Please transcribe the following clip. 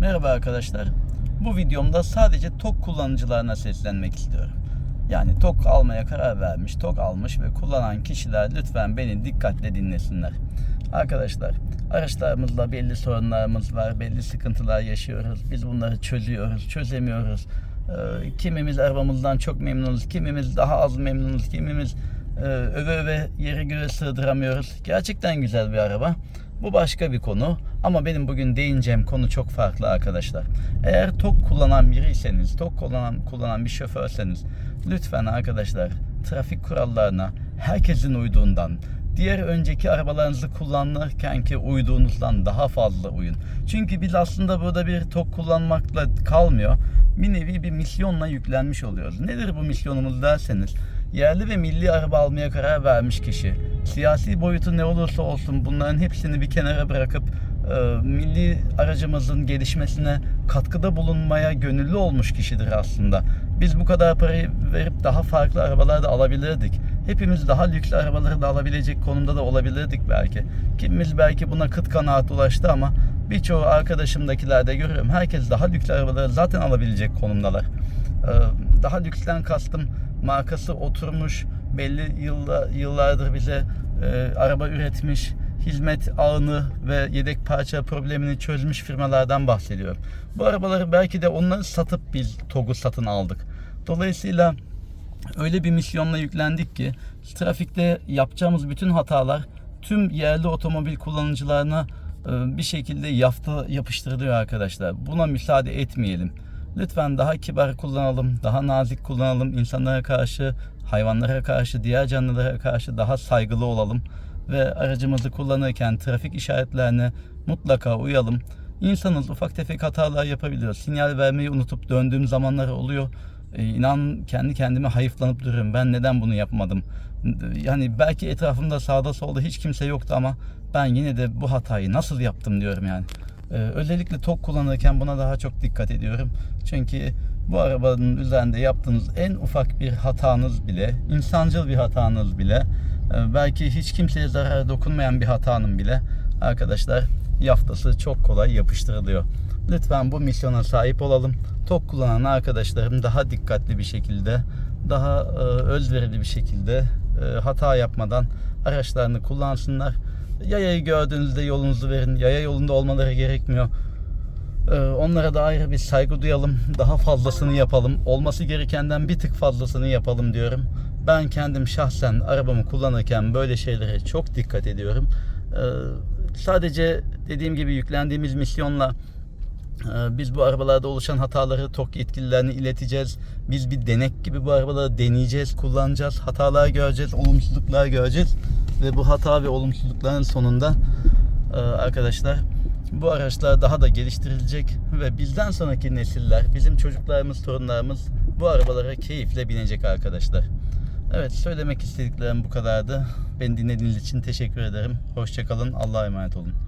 Merhaba arkadaşlar. Bu videomda sadece TOK kullanıcılarına seslenmek istiyorum. Yani TOK almaya karar vermiş, TOK almış ve kullanan kişiler lütfen beni dikkatle dinlesinler. Arkadaşlar, araçlarımızla belli sorunlarımız var, belli sıkıntılar yaşıyoruz. Biz bunları çözüyoruz, çözemiyoruz. Ee, kimimiz arabamızdan çok memnunuz, kimimiz daha az memnunuz, kimimiz e, öve öve yere göre sığdıramıyoruz. Gerçekten güzel bir araba. Bu başka bir konu ama benim bugün değineceğim konu çok farklı arkadaşlar. Eğer TOK kullanan biriyseniz, TOK kullanan, kullanan bir şoförseniz lütfen arkadaşlar trafik kurallarına herkesin uyduğundan, diğer önceki arabalarınızı kullanırken ki uyduğunuzdan daha fazla uyun. Çünkü biz aslında burada bir TOK kullanmakla kalmıyor. Bir nevi bir misyonla yüklenmiş oluyoruz. Nedir bu misyonumuz derseniz, yerli ve milli araba almaya karar vermiş kişi, siyasi boyutu ne olursa olsun bunların hepsini bir kenara bırakıp e, milli aracımızın gelişmesine katkıda bulunmaya gönüllü olmuş kişidir aslında. Biz bu kadar parayı verip daha farklı arabalar da alabilirdik. Hepimiz daha lüks arabaları da alabilecek konumda da olabilirdik belki. Kimimiz belki buna kıt kanaat ulaştı ama birçoğu arkadaşımdakilerde görüyorum. Herkes daha lüks arabaları zaten alabilecek konumdalar. Ee, Daha lüksten kastım markası oturmuş, belli yılla, yıllardır bize e, araba üretmiş, hizmet ağını ve yedek parça problemini çözmüş firmalardan bahsediyorum. Bu arabaları belki de onları satıp biz TOG'u satın aldık. Dolayısıyla öyle bir misyonla yüklendik ki trafikte yapacağımız bütün hatalar tüm yerli otomobil kullanıcılarına e, bir şekilde yafta yapıştırılıyor arkadaşlar. Buna müsaade etmeyelim. Lütfen daha kibar kullanalım, daha nazik kullanalım. insanlara karşı, hayvanlara karşı, diğer canlılara karşı daha saygılı olalım ve aracımızı kullanırken trafik işaretlerine mutlaka uyalım. İnsanız ufak tefek hatalar yapabiliyoruz. Sinyal vermeyi unutup döndüğüm zamanlar oluyor. Ee, inan kendi kendime hayıflanıp duruyorum. Ben neden bunu yapmadım? Yani belki etrafımda sağda solda hiç kimse yoktu ama ben yine de bu hatayı nasıl yaptım diyorum yani. Ee, özellikle tok kullanırken buna daha çok dikkat ediyorum. Çünkü bu arabanın üzerinde yaptığınız en ufak bir hatanız bile, insancıl bir hatanız bile, e, belki hiç kimseye zarar dokunmayan bir hatanın bile arkadaşlar yaftası çok kolay yapıştırılıyor. Lütfen bu misyona sahip olalım. Tok kullanan arkadaşlarım daha dikkatli bir şekilde, daha e, özverili bir şekilde e, hata yapmadan araçlarını kullansınlar. Yayayı gördüğünüzde yolunuzu verin. Yaya yolunda olmaları gerekmiyor. Ee, Onlara da ayrı bir saygı duyalım. Daha fazlasını yapalım. Olması gerekenden bir tık fazlasını yapalım diyorum. Ben kendim şahsen arabamı kullanırken böyle şeylere çok dikkat ediyorum. Ee, Sadece dediğim gibi yüklendiğimiz misyonla e, biz bu arabalarda oluşan hataları TOK yetkililerine ileteceğiz. Biz bir denek gibi bu arabaları deneyeceğiz, kullanacağız. Hatalar göreceğiz, olumsuzluklar göreceğiz. Ve bu hata ve olumsuzlukların sonunda e, arkadaşlar bu araçlar daha da geliştirilecek ve bizden sonraki nesiller, bizim çocuklarımız, torunlarımız bu arabalara keyifle binecek arkadaşlar. Evet söylemek istediklerim bu kadardı. Beni dinlediğiniz için teşekkür ederim. Hoşçakalın. Allah'a emanet olun.